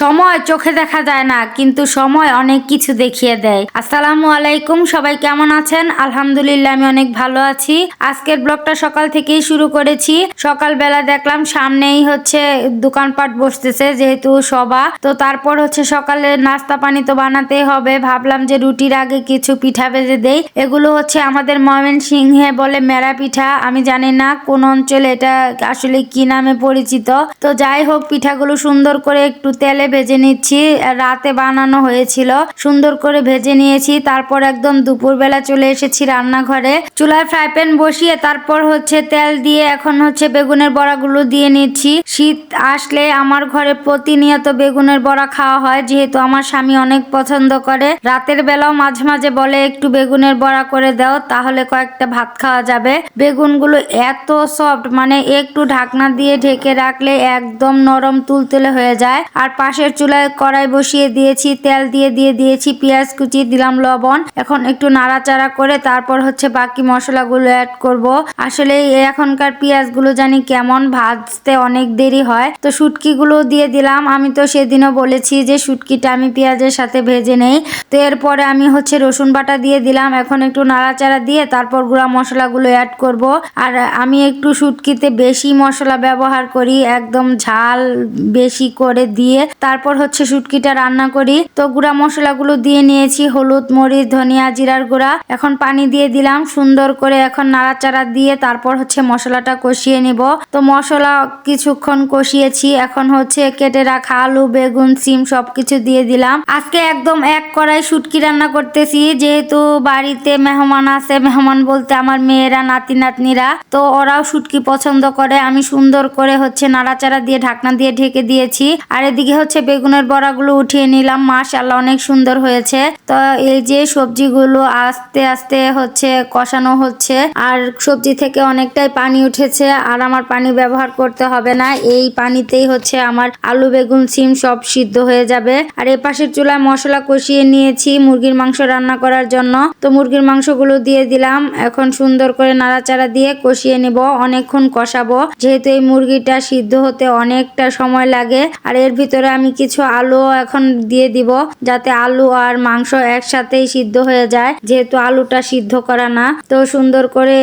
সময় চোখে দেখা যায় না, কিন্তু সময় অনেক কিছু দেখিয়ে দেয়। আসসালামু আলাইকুম, সবাই কেমন আছেন? আলহামদুলিল্লাহ, আমি অনেক ভালো আছি। আজকের ব্লগটা সকাল থেকেই শুরু করেছি। সকালবেলা দেখলাম সামনেই হচ্ছে দোকানপাট বসতেছে, যেহেতু সবা তো তারপর হচ্ছে সকালে নাস্তা পানি তো বানাতেই হবে। ভাবলাম যে রুটির আগে কিছু পিঠা ভেজে দেই। এগুলো হচ্ছে আমাদের ময়মন সিংহে বলে মেরা পিঠা। আমি জানি না কোন অঞ্চলে এটা আসলে কি নামে পরিচিত। তো যাই হোক, পিঠাগুলো সুন্দর করে একটু তেলে ভেজে নিচ্ছি। রাতে বানানো হয়েছিল। সুন্দর করে ভেজে নিয়েছি। তারপর একদম দুপুরবেলা চলে এসেছি রান্নাঘরে। চুলায় ফ্রাই প্যান বসিয়ে তারপর হচ্ছে তেল দিয়ে এখন হচ্ছে বেগুনের বড়াগুলো দিয়ে নিচ্ছি। শীত আসলে আমার ঘরে প্রতিনিয়ত বেগুনের বড়া খাওয়া হয়। যেহেতু আমার স্বামী অনেক পছন্দ করে। রাতের বেলাও মাঝে মাঝে বলে, একটু বেগুনের বড়া করে দাও, তাহলে কয়েকটা ভাত খাওয়া যাবে। বেগুনগুলো এত সফট মানে একটু ঢাকনা দিয়ে ঢেকে রাখলে একদম নরম তুলতুলে হয়ে যায়। আর পাশের চুলায় কড়াই বসিয়ে দিয়েছি, তেল দিয়ে দিয়ে দিয়েছি, পেঁয়াজ কুচি, দিলাম লবণ। এখন একটু নাড়াচাড়া করে তারপর হচ্ছে বাকি মশলাগুলো অ্যাড করব। আসলে এখনকার পেঁয়াজগুলো জানি কেমন, ভাজতে অনেক দেরি হয়। তো শুটকিগুলো দিয়ে দিলাম। আমি তো সেদিনও বলেছি যে শুটকিটা আমি পেঁয়াজের সাথে ভেজে নেই। তো এরপরে আমি হচ্ছে রসুন বাটা দিয়ে দিলাম। এখন একটু নাড়াচাড়া দিয়ে তারপর গুঁড়া মশলাগুলো অ্যাড করব। আর আমি একটু শুটকিতে বেশি মশলা ব্যবহার করি, একদম ঝাল বেশি করে দিয়ে। তারপর হচ্ছে শুটকিটা রান্না করি। তো গুঁড়া মশলাগুলো দিয়ে নিয়েছি, হলুদ, মরিচ, ধনিয়া, জিরার গুঁড়া। এখন পানি দিয়ে দিলাম, সুন্দর করে এখন নাড়াচাড়া দিয়ে তারপর হচ্ছে মশলাটা কষিয়ে নিব। তো মশলা কিছুক্ষণ কষিয়েছি, এখন হচ্ছে কেটে রাখা আলু, বেগুন, সিম সবকিছু দিয়ে দিলাম। আজকে একদম এক কড়াই শুটকি রান্না করতেছি, যেহেতু বাড়িতে মেহমান আছে, মেহমান বলতে আমার মেয়েরা, নাতি, নাতনিরা। তো ওরাও শুটকি পছন্দ করে, আমি সুন্দর করে হচ্ছে নাড়াচাড়া দিয়ে ঢাকনা দিয়ে ঢেকে দিয়েছি। আর এদিকে হচ্ছে বেগুনের বড়াগুলো উঠিয়ে নিলাম। মাশাল্লাহ অনেক সুন্দর হয়েছে। তো এই যে সবজিগুলো আস্তে আস্তে হচ্ছে কষানো হচ্ছে, আর সবজি থেকে অনেকটাই পানি উঠেছে, আর আমার পানি ব্যবহার করতে হবে না। এই পানিতেই হচ্ছে আমার আলু, বেগুন, সিম সব সিদ্ধ হয়ে যাবে। আর এ পাশের চুলায় মশলা কষিয়ে নিয়েছি মুরগির মাংস রান্না করার জন্য। তো মুরগির মাংসগুলো দিয়ে দিলাম। এখন সুন্দর করে নাড়াচাড়া দিয়ে কষিয়ে নিব, অনেকক্ষণ কষাবো। যেহেতু এই মুরগিটা সিদ্ধ হতে অনেকটা সময় লাগে, আর এর ভিতরে আমি কিছু আলু এখন দিয়ে দিব যাতে আলু আর মাংস একসাথেই সিদ্ধ হয়ে যায়। যেহেতু আলুটা সিদ্ধ করা না, তো সুন্দর করে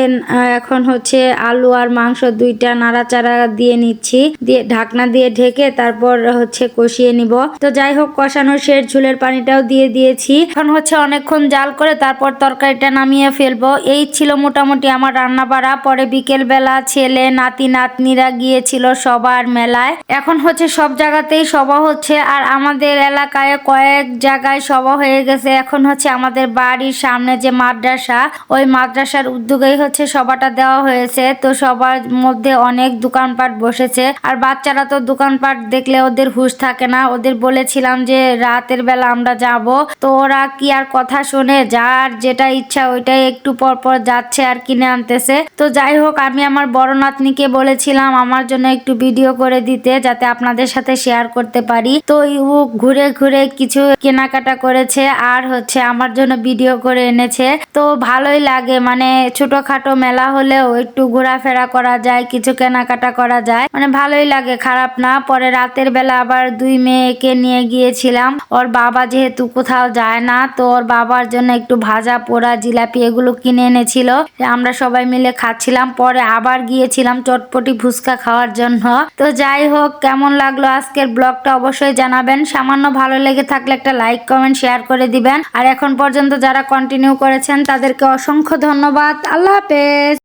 এখন হচ্ছে আলু আর মাংস দুইটা নাড়াচাড়া দিয়ে নিচ্ছি। দিয়ে ঢাকনা দিয়ে ঢেকে তারপর হচ্ছে কষিয়ে নিব। তো যাই হোক কষানোর শেষ, ঝুলের পানিটাও দিয়ে দিয়েছি। এখন হচ্ছে অনেকক্ষণ জাল করে তারপর তরকারিটা নামিয়ে ফেলব। এই ছিল মোটামুটি আমার রান্না বাড়া পরে বিকেল বেলা ছেলে, নাতি, নাতনিরা গিয়েছিল সবার মেলায়। এখন হচ্ছে সব জায়গাতেই সভা হচ্ছে আর আমাদের এলাকায় কয়েক জায়গায় সভা হয়ে গেছে। এখন হচ্ছে আমাদের বাড়ির সামনে যে মাদ্রাসা, ওই মাদ্রাসার উদ্যোগেই হচ্ছে সভাটা দেওয়া হয়েছে। তো সবার মধ্যে অনেক দোকানপাট বসেছে। আর বাচ্চারা তো দোকানপাট দেখলে ওদের হুঁশ থাকে না। ওদের বলেছিলাম যে রাতের বেলা আমরা যাব। তো ওরা কি আর কথা শোনে? যার যেটা ইচ্ছা ওইটাই একটু পর পর যাচ্ছে আর কিনে আনতেছে। তো যাই হোক, আমি আমার বড় নাতনিকে বলেছিলাম আমার জন্য একটু ভিডিও করে দিতে, যাতে আপনাদের সাথে শেয়ার করতে পারি। তো ও ঘুরে ঘুরে কিছু কেনাকাটা করেছে আর হচ্ছে আমার জন্য ভিডিও করে এনেছে। তো ভালোই লাগে মানে ছোটখাটো মেলা হলেও একটু ঘোরাফেরা করা যায়, কিছু কেনাকাটা করা যায়। মানে ভালোই লাগে, খারাপ না। পরে রাতের বেলা আবার দুই মেয়েকে নিয়ে গিয়েছিলাম। ওর বাবা যেহেতু কোথাও যায় না, তো ওর বাবার জন্য একটু ভাজা, পোড়া, জিলাপি এগুলো কিনে এনেছিল। আমরা সবাই মিলে খাচ্ছিলাম। পরে আবার গিয়েছিলাম চটপটি ফুচকা খাওয়ার জন্য। তো যাই হোক, কেমন লাগল আজকের ব্লগটা? অবশ্যই জানাবেন। সামান্য ভালো লেগে থাকলে একটা লাইক কমেন্ট শেয়ার করে দিবেন। আর এখন পর্যন্ত যারা কন্টিনিউ করেছেন, তাদেরকে অসংখ্য ধন্যবাদ। আল্লাহ হাফেজ।